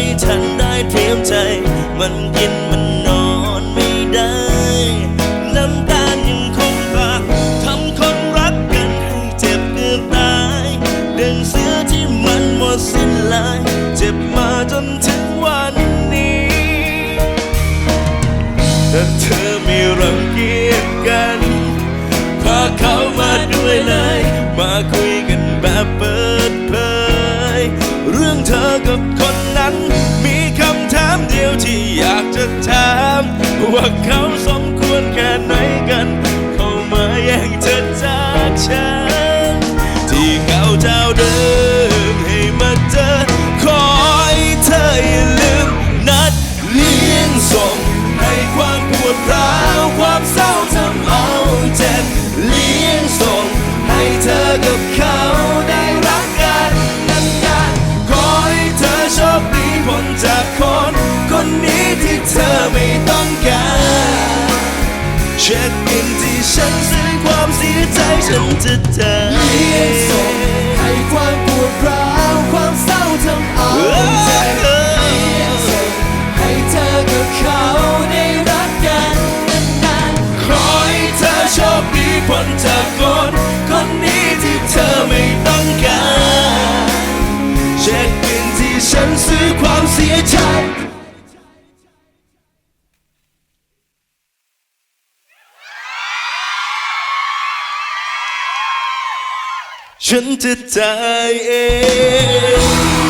ไมันกินมันนอนไม่ได้ น้ำตาลยังคงปาทำคนรักกันให้เจ็บเกือบตายเดังเสือที่มันหมดสิ้นลาย เจ็บมาจนถึงวันนี้แต่เธอไม่รังเกียจกัน พาเขามาด้วยเลย มาคุยกันแบบเปิดเผยเรื่องเธอกับคน มีคำถามเดียวที่อยากจะถามว่าเขา เช็คอินที่ฉันซื้อความเสียใจฉันจะเจอเลี้ยงส่งให้ความปวดร้าวความเศร้าทำเอาใจเลี้ยงส่งให้เธอกับเขาได้รักกันนานๆขอให้เธอโชคดีพ้นจากคนคนนี้ที่เธอไม่ต้องการเช็คอินที่ฉันซื้อความเสียใจ ฉันจะตายเอง